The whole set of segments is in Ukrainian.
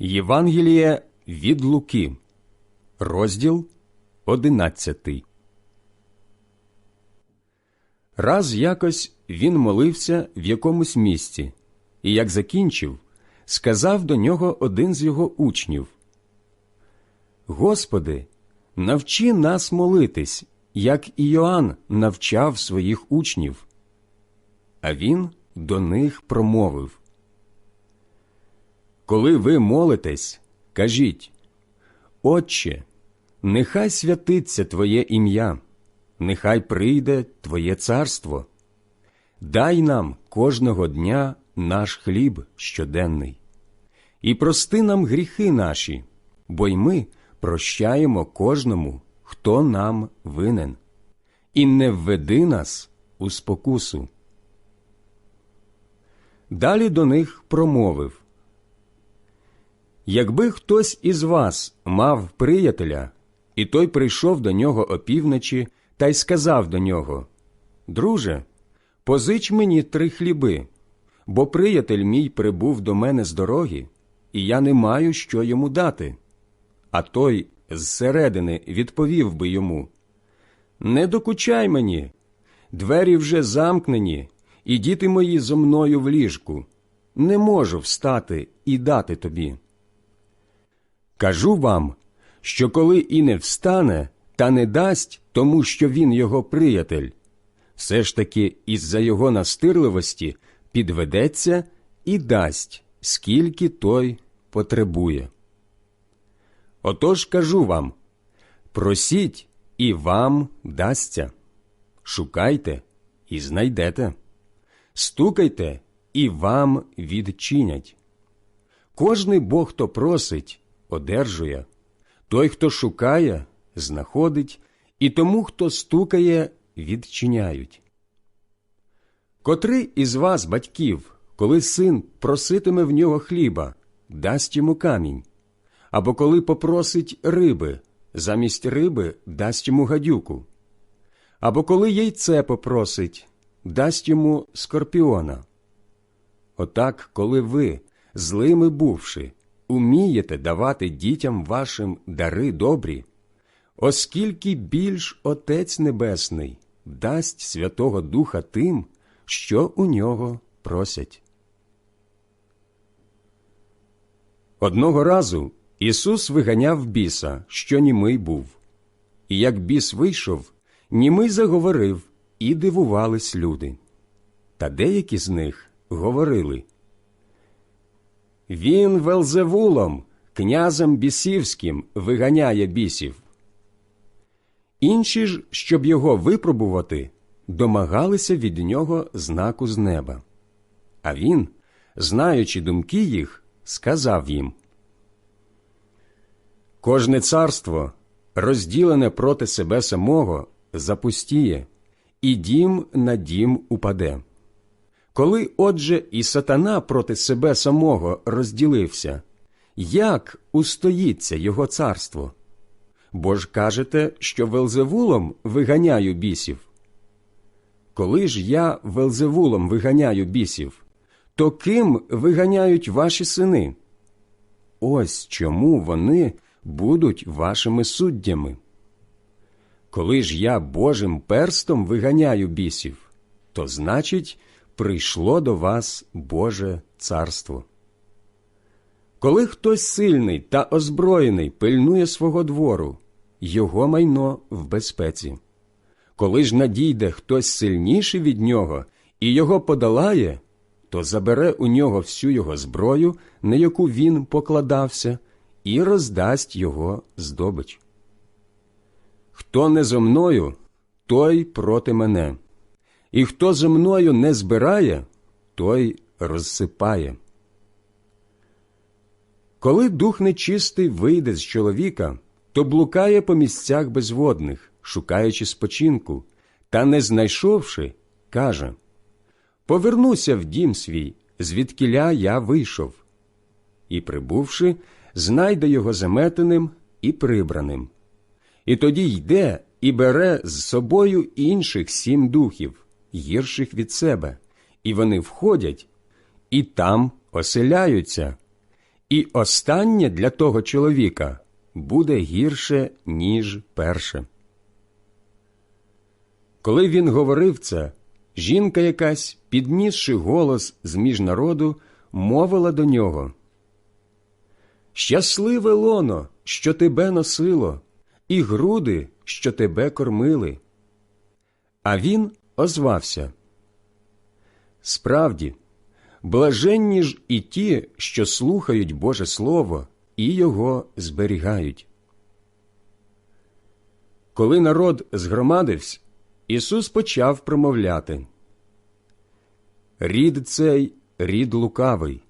Євангеліє від Луки, розділ одинадцятий. Раз якось він молився в якомусь місці, і як закінчив, сказав до нього один з його учнів: Господи, навчи нас молитись, як і Йоанн навчав своїх учнів. А він до них промовив Коли ви молитесь, кажіть Отче, нехай святиться Твоє ім'я, нехай прийде Твоє царство. Дай нам кожного дня наш хліб щоденний, і прости нам гріхи наші, бо й ми прощаємо кожному, хто нам винен, і не введи нас у спокусу. Далі до них промовив Якби хтось із вас мав приятеля, і той прийшов до нього опівночі та й сказав до нього Друже, позич мені три хліби, бо приятель мій прибув до мене з дороги, і я не маю що йому дати. А той зсередини відповів би йому Не докучай мені, двері вже замкнені, і діти мої зо мною в ліжку. Не можу встати і дати тобі. Кажу вам, що коли і не встане, та не дасть тому, що він його приятель, все ж таки із-за його настирливості підведеться і дасть, скільки той потребує. Отож кажу вам просіть, і вам дасться, шукайте і знайдете, стукайте, і вам відчинять. Кожний бог, хто просить, одержує, той, хто шукає, знаходить, і тому, хто стукає, відчиняють. Котрий із вас, батьків, коли син проситиме в нього хліба, дасть йому камінь, або коли попросить риби, замість риби дасть йому гадюку, або коли яйце попросить, дасть йому скорпіона. Отак, коли ви, злими бувши, умієте давати дітям вашим дари добрі, оскільки більш Отець Небесний дасть Святого Духа тим, що у нього просять. Одного разу Ісус виганяв біса, що німий був. І як біс вийшов, німий заговорив, і дивувались люди. Та деякі з них говорили Він Велзевулом, князем бісівським, виганяє бісів. Інші ж, щоб його випробувати, домагалися від нього знаку з неба. А він, знаючи думки їх, сказав їм Кожне царство, розділене проти себе самого, запустіє, і дім на дім упаде. Коли, отже, і сатана проти себе самого розділився, як устоїться його царство? Бо ж кажете, що Велзевулом виганяю бісів. Коли ж я Велзевулом виганяю бісів, то ким виганяють ваші сини? Ось чому вони будуть вашими суддями. Коли ж я Божим перстом виганяю бісів, то значить, прийшло до вас Боже царство. Коли хтось сильний та озброєний пильнує свого двору, його майно в безпеці. Коли ж надійде хтось сильніший від нього і його подолає, то забере у нього всю його зброю, на яку він покладався, і роздасть його здобич. Хто не зо мною, той проти мене, і хто зо мною не збирає, той розсипає. Коли дух нечистий вийде з чоловіка, то блукає по місцях безводних, шукаючи спочинку, та, не знайшовши, каже Повернуся в дім свій, звідкіля я вийшов. І, прибувши, знайде його заметеним і прибраним. І тоді йде і бере з собою інших сім духів, гірших від себе, і вони входять і там оселяються і останнє для того чоловіка буде гірше, ніж перше. Коли він говорив це, жінка якась, піднісши голос з між народу, мовила до нього Щасливе лоно, що тебе носило, і груди, що тебе кормили. А він озвався. Справді, блаженні ж і ті, що слухають Боже Слово і його зберігають. Коли народ згромадився, Ісус почав промовляти. Рід цей рід лукавий.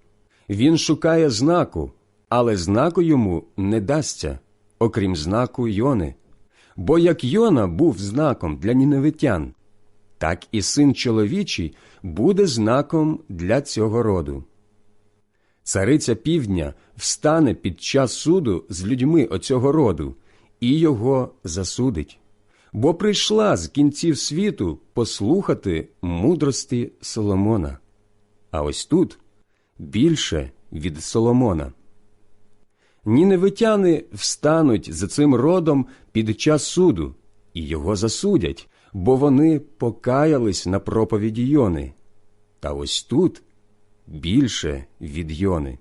Він шукає знаку, але знаку йому не дасться, окрім знаку Йони. Бо як Йона був знаком для ніневитян, так і син чоловічий буде знаком для цього роду. Цариця півдня встане під час суду з людьми оцього роду і його засудить, бо прийшла з кінців світу послухати мудрості Соломона. А ось тут більше від Соломона. Ніневитяни встануть за цим родом під час суду і його засудять, бо вони покаялись на проповіді Йони. Та ось тут більше від Йони.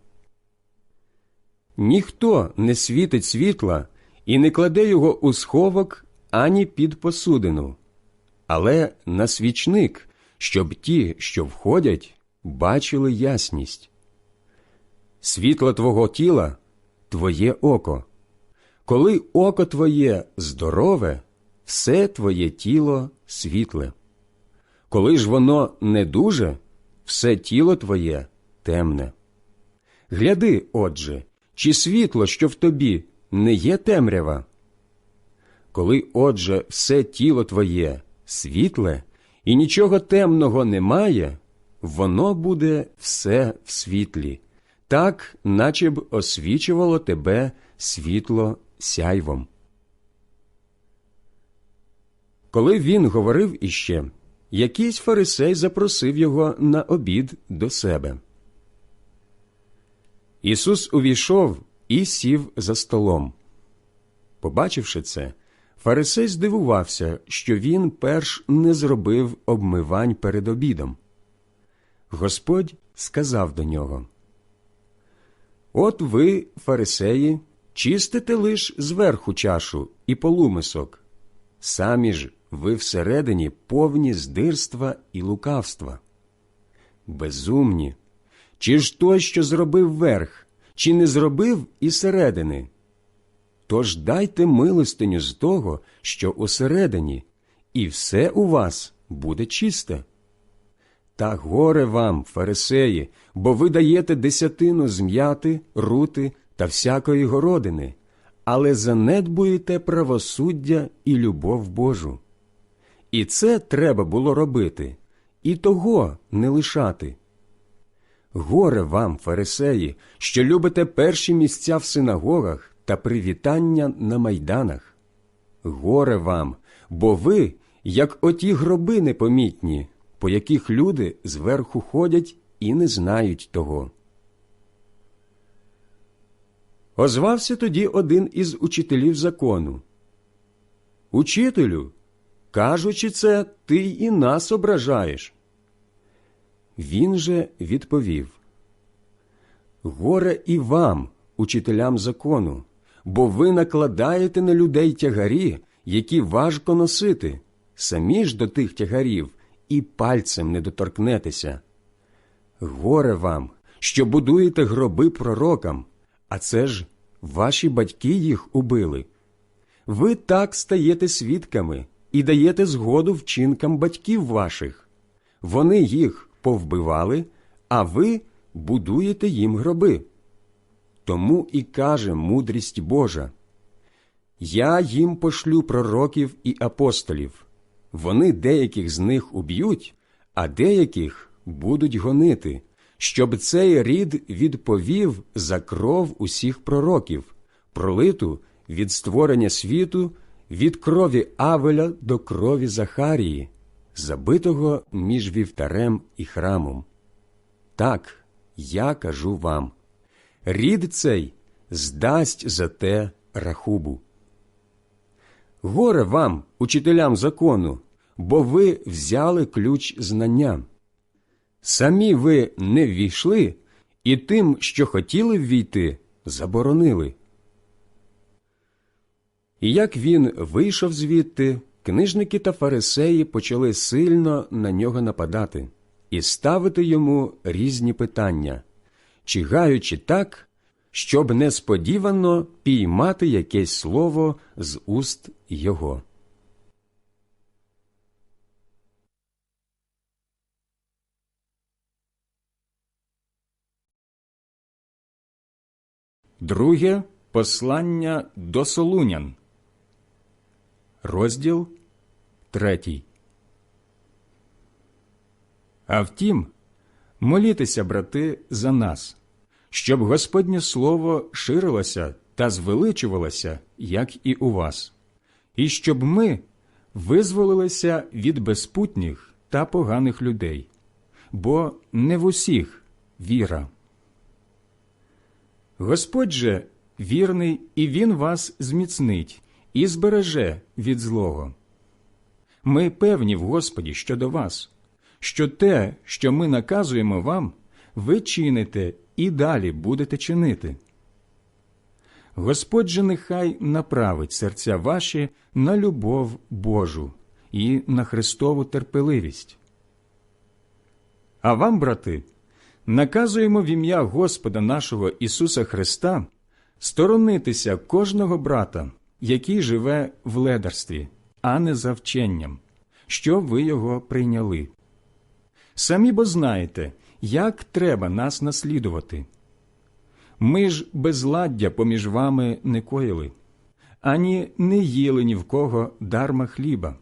Ніхто не світить світла і не кладе його у сховок ані під посудину, але на свічник, щоб ті, що входять, бачили ясність. Світло твого тіла твоє око. Коли око твоє здорове, все твоє тіло світле. Коли ж воно не дуже, все тіло твоє темне. Гляди, отже, чи світло, що в тобі, не є темрява? Коли, отже, все тіло твоє світле і нічого темного немає, воно буде все в світлі, так, наче б освічувало тебе світло сяйвом. Коли він говорив іще, якийсь фарисей запросив його на обід до себе. Ісус увійшов і сів за столом. Побачивши це, фарисей здивувався, що він перш не зробив обмивань перед обідом. Господь сказав до нього От ви, фарисеї, чистите лиш зверху чашу і полумисок, самі ж ви всередині повні здирства і лукавства. Безумні, чи ж той, що зробив верх, чи не зробив і середини? Тож дайте милостиню з того, що усередині, і все у вас буде чисте. Та горе вам, фарисеї, бо ви даєте десятину зм'яти, рути та всякої городини, але занедбуєте правосуддя і любов Божу. І це треба було робити, і того не лишати. Горе вам, фарисеї, що любите перші місця в синагогах та привітання на майданах. Горе вам, бо ви, як оті гроби непомітні, по яких люди зверху ходять і не знають того. Озвався тоді один із учителів закону. Учителю, кажучи це, ти і нас ображаєш. Він же відповів Горе і вам, учителям закону, бо ви накладаєте на людей тягарі, які важко носити, самі ж до тих тягарів і пальцем не доторкнетеся. Горе вам, що будуєте гроби пророкам, а це ж ваші батьки їх убили. Ви так стаєте свідками і даєте згоду вчинкам батьків ваших. Вони їх повбивали, а ви будуєте їм гроби. Тому і каже мудрість Божа Я їм пошлю пророків і апостолів. Вони деяких з них уб'ють, а деяких будуть гонити, щоб цей рід відповів за кров усіх пророків, пролиту від створення світу, від крові Авеля до крові Захарії, забитого між вівтарем і храмом. Так, я кажу вам рід цей здасть за те рахубу. Горе вам, учителям закону, бо ви взяли ключ знання. Самі ви не ввійшли, і тим, що хотіли ввійти, заборонили. І як він вийшов звідти, книжники та фарисеї почали сильно на нього нападати і ставити йому різні питання, чигаючи так, щоб несподівано піймати якесь слово з уст його. Друге послання до Солунян. Розділ третій. А втім, молітеся, брати, за нас, щоб Господнє Слово ширилося та звеличувалося, як і у вас, і щоб ми визволилися від безпутніх та поганих людей, бо не в усіх віра. Господь же вірний, і Він вас зміцнить і збереже від злого. Ми певні в Господі щодо вас, що те, що ми наказуємо вам, ви чините і далі будете чинити. Господь же нехай направить серця ваші на любов Божу і на Христову терпеливість. А вам, брати, наказуємо в ім'я Господа нашого Ісуса Христа сторонитися кожного брата, який живе в ледарстві, а не за вченням, що ви його прийняли. Самі бо знаєте, як треба нас наслідувати. Ми ж безладдя поміж вами не коїли, ані не їли ні в кого дарма хліба,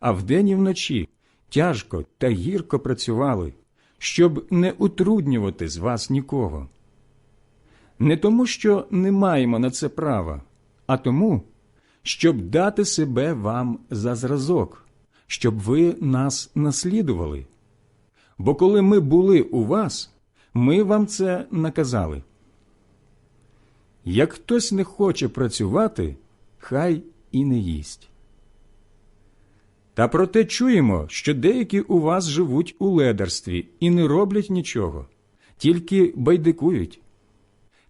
а вдень і вночі тяжко та гірко працювали, щоб не утруднювати з вас нікого. Не тому, що не маємо на це права, а тому, щоб дати себе вам за зразок, щоб ви нас наслідували. Бо коли ми були у вас, ми вам це наказали. Як хтось не хоче працювати, хай і не їсть. Та проте чуємо, що деякі у вас живуть у ледарстві і не роблять нічого, тільки байдикують.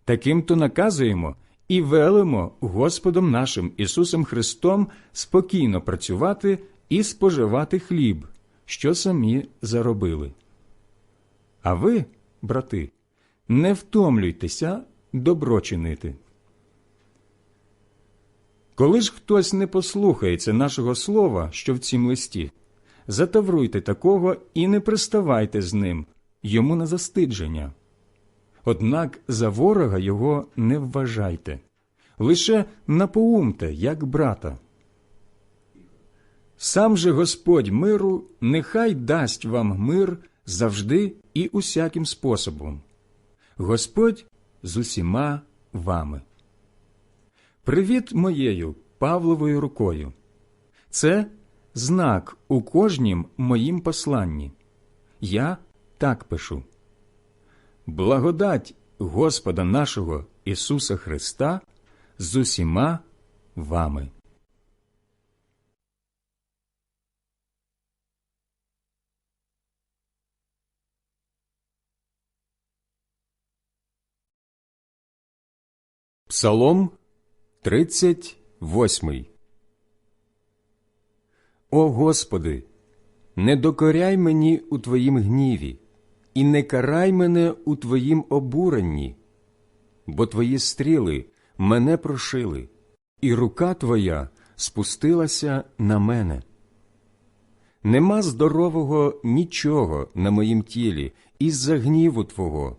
Таким то наказуємо і велимо Господом нашим Ісусом Христом спокійно працювати і споживати хліб, що самі заробили. А ви, брати, не втомлюйтеся добро чинити. Коли ж хтось не послухається нашого слова, що в цім листі, затавруйте такого і не приставайте з ним, йому на застидження. Однак за ворога його не вважайте, лише напоумте, як брата. Сам же Господь миру нехай дасть вам мир завжди і усяким способом. Господь з усіма вами. Привіт моєю Павловою рукою. Це знак у кожнім моїм посланні. Я так пишу. Благодать Господа нашого Ісуса Христа з усіма вами. Псалом 38 О Господи, не докоряй мені у Твоїм гніві, і не карай мене у Твоїм обуренні, бо Твої стріли мене прошили, і рука Твоя спустилася на мене. Нема здорового нічого на моїм тілі із-за гніву Твого.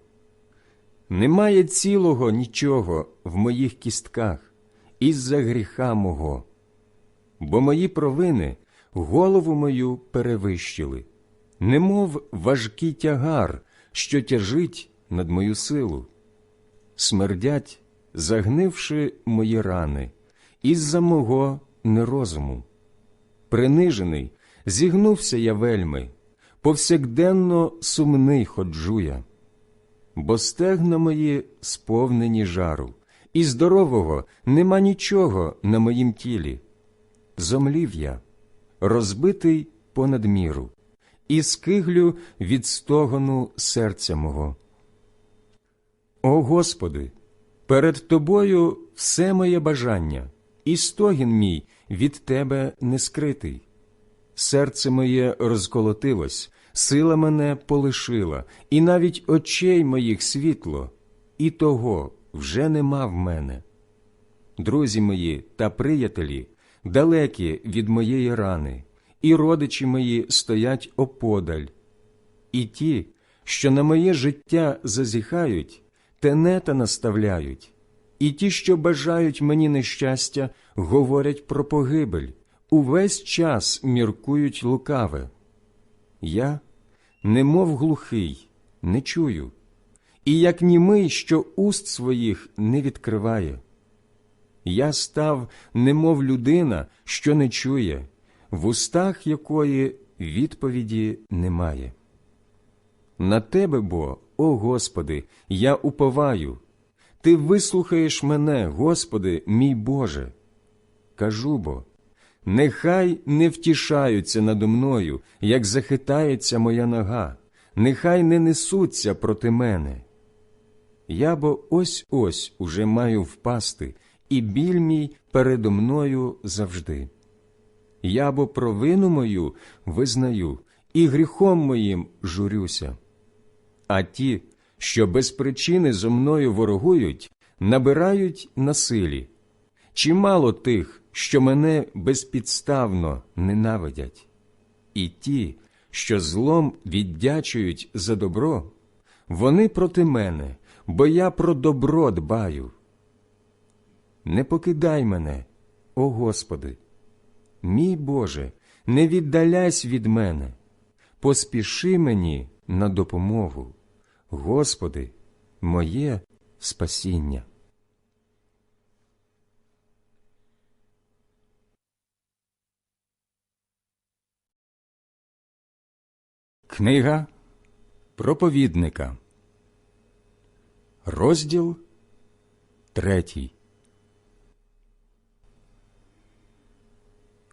Немає цілого нічого в моїх кістках із-за гріха мого, бо мої провини голову мою перевищили, немов важкий тягар, що тяжить над мою силу. Смердять, загнивши мої рани, із-за мого нерозуму. Принижений, зігнувся я вельми, повсякденно сумний ходжу я. бо стегна мої сповнені жару, і здорового нема нічого на моїм тілі. Зомлів я, розбитий понад міру, і скиглю від стогону серця мого. О Господи, перед Тобою все моє бажання, і стогін мій від Тебе не скритий. Серце моє розколотилось, сила мене полишила, і навіть очей моїх світло, і того вже нема в мене. Друзі мої та приятелі далекі від моєї рани, і родичі мої стоять оподаль. І ті, що на моє життя зазіхають, тенета наставляють, і ті, що бажають мені нещастя, говорять про погибель, увесь час міркують лукаве. Я, немов глухий, не чую, і як німий, що уст своїх не відкриває. Я став, немов людина, що не чує, в устах якої відповіді немає. На тебе бо, о Господи, я уповаю, Ти вислухаєш мене, Господи, мій Боже. Кажу бо, нехай не втішаються надо мною, як захитається моя нога, нехай не несуться проти мене. Я бо ось ось уже маю впасти, і біль мій передо мною завжди. Я бо провину мою визнаю, і гріхом моїм журюся. А ті, що без причини зо мною ворогують, набирають на силі. Чимало тих, що мене безпідставно ненавидять, і ті, що злом віддячують за добро, вони проти мене, бо я про добро дбаю. Не покидай мене, о Господи, мій Боже, не віддаляйся від мене, поспіши мені на допомогу, Господи, моє спасіння. Книга проповідника, розділ третій.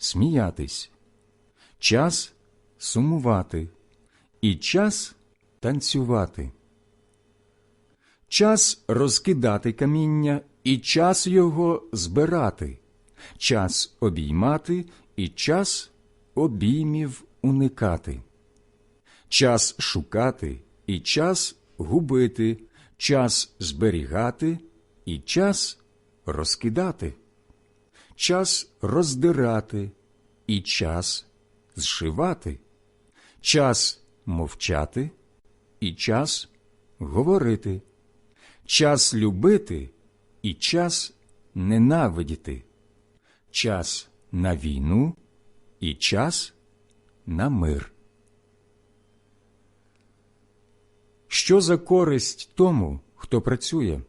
сміятись, час сумувати і час танцювати, час розкидати каміння і час його збирати, час обіймати і час обіймів уникати, час шукати і час губити, час зберігати і час розкидати час роздирати і час зшивати, час мовчати і час говорити, час любити і час ненавидіти, час на війну і час на мир. Що за користь тому, хто працює,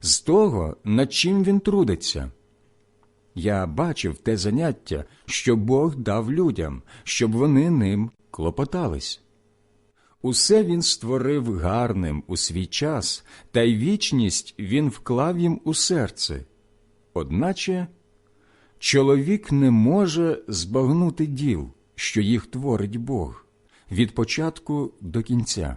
з того, над чим він трудиться? Я бачив те заняття, що Бог дав людям, щоб вони ним клопотались. Усе він створив гарним у свій час, та й вічність він вклав їм у серце. Одначе чоловік не може збагнути діл, що їх творить Бог, від початку до кінця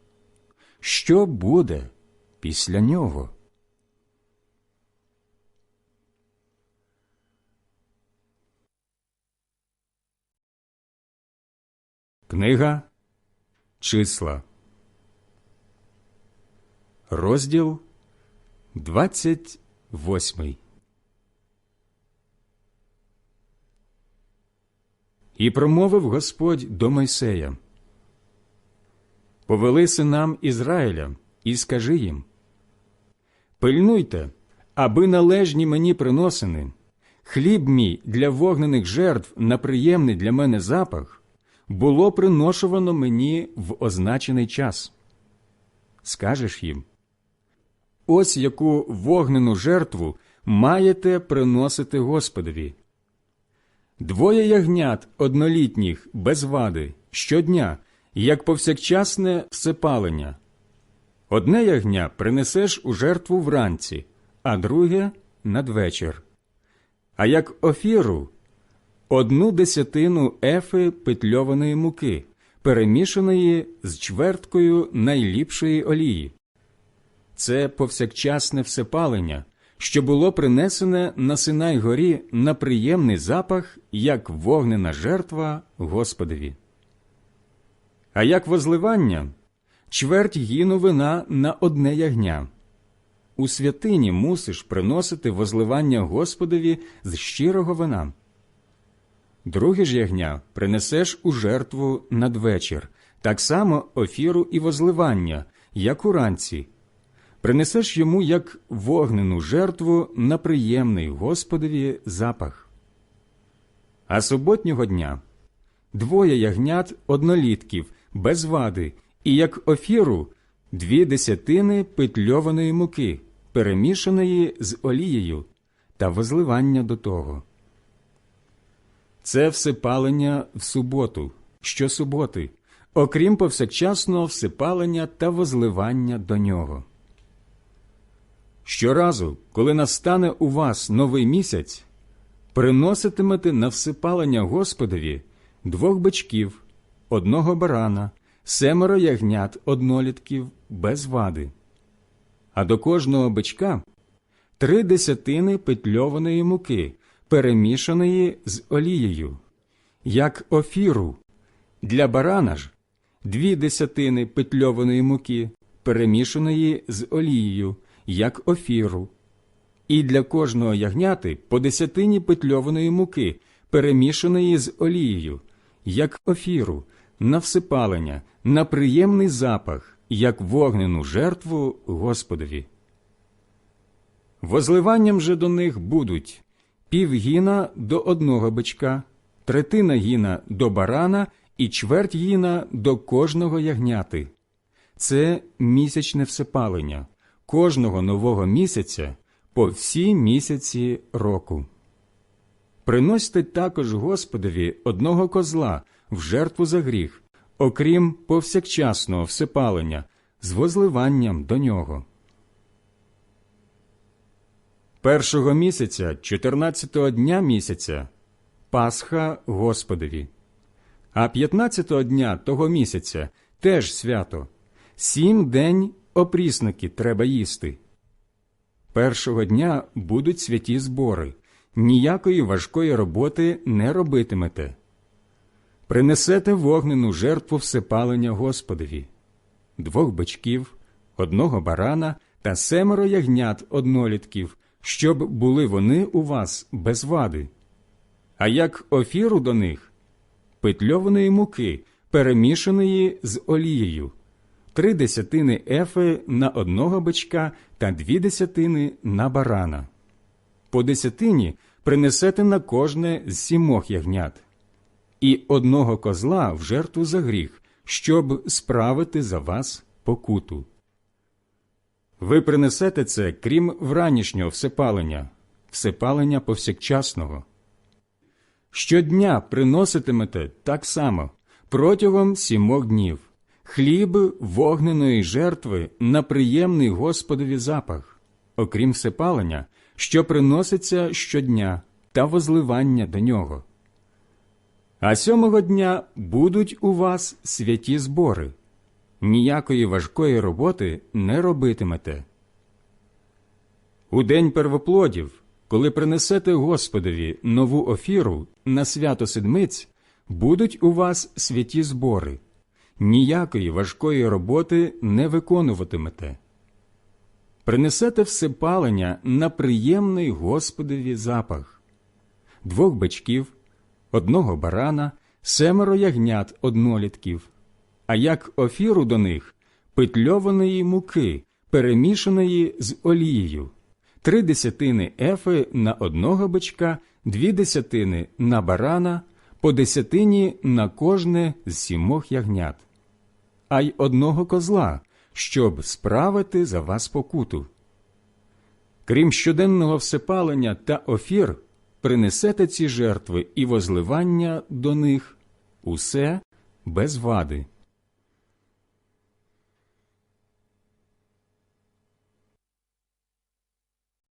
Що буде після нього? Книга Числа. Розділ 28 І промовив Господь до Мойсея Повели синам Ізраїля і скажи їм Пильнуйте, аби належні мені приносини, хліб мій для вогнених жертв на приємний для мене запах було приношувано мені в означений час. Скажеш їм Ось яку вогнену жертву маєте приносити Господові. Двоє ягнят однолітніх без вади щодня, як повсякчасне всепалення. Одне ягня принесеш у жертву вранці, а друге надвечір. А як офіру одну десятину ефи петльованої муки, перемішаної з чверткою найліпшої олії. Це повсякчасне всепалення, що було принесене на Синай горі на приємний запах, як вогнена жертва Господові. А як возливання чверть гіну вина на одне ягня. У святині мусиш приносити возливання Господові з щирого вина. Друге ж ягня принесеш у жертву надвечір, так само офіру і возливання, як уранці. Принесеш йому як вогнену жертву на приємний Господові запах. А суботнього дня двоє ягнят однолітків без вади, і як офіру дві десятини петльованої муки, перемішаної з олією та возливання до того. Це всепалення в суботу, щосуботи, окрім повсякчасного всепалення та возливання до нього. Щоразу, коли настане у вас новий місяць, приноситимете на всипалення Господові двох бичків, одного барана, семеро ягнят однолітків без вади, а до кожного бичка три десятини петльованої муки, перемішаної з олією, як офіру, для барана ж дві десятини петльованої муки, перемішаної з олією, як офіру, і для кожного ягняти по десятині петльованої муки, перемішаної з олією, як офіру, на всипалення, на приємний запах, як вогнену жертву Господові. Возливанням же до них будуть півгіна до одного бичка, третина гіна до барана і чверть гіна до кожного ягняти. Це місячне всепалення кожного нового місяця по всі місяці року. Приносьте також Господові одного козла в жертву за гріх, окрім повсякчасного всепалення, з возливанням до нього. Першого місяця, 14-го дня місяця, Пасха Господові. А 15-го дня того місяця теж свято. Сім день опрісники треба їсти. Першого дня будуть святі збори, ніякої важкої роботи не робитимете. Принесете вогнену жертву всепалення Господові, двох бичків, одного барана та семеро ягнят однолітків, щоб були вони у вас без вади. А як офіру до них петльованої муки, перемішаної з олією, три десятини ефи на одного бичка та дві десятини на барана. По десятині принесете на кожне з сімох ягнят, і одного козла в жертву за гріх, щоб справити за вас покуту. Ви принесете це, крім вранішнього всепалення, всепалення повсякчасного. Щодня приноситимете так само протягом сімох днів хліб вогненої жертви на приємний Господові запах, окрім всепалення, що приноситься щодня та возливання до нього. А сьомого дня будуть у вас святі збори, ніякої важкої роботи не робитимете. У день первоплодів, коли принесете Господові нову офіру на свято седмиць, будуть у вас святі збори, ніякої важкої роботи не виконуватимете. Принесете всепалення на приємний Господові запах, двох бичків, одного барана, семеро ягнят однолітків, а як офіру до них петльованої муки, перемішаної з олією, три десятини ефи на одного бичка, дві десятини на барана, по десятині на кожне з сімох ягнят, а й одного козла, щоб справити за вас покуту. Крім щоденного всепалення та офір, принесете ці жертви і возливання до них усе без вади.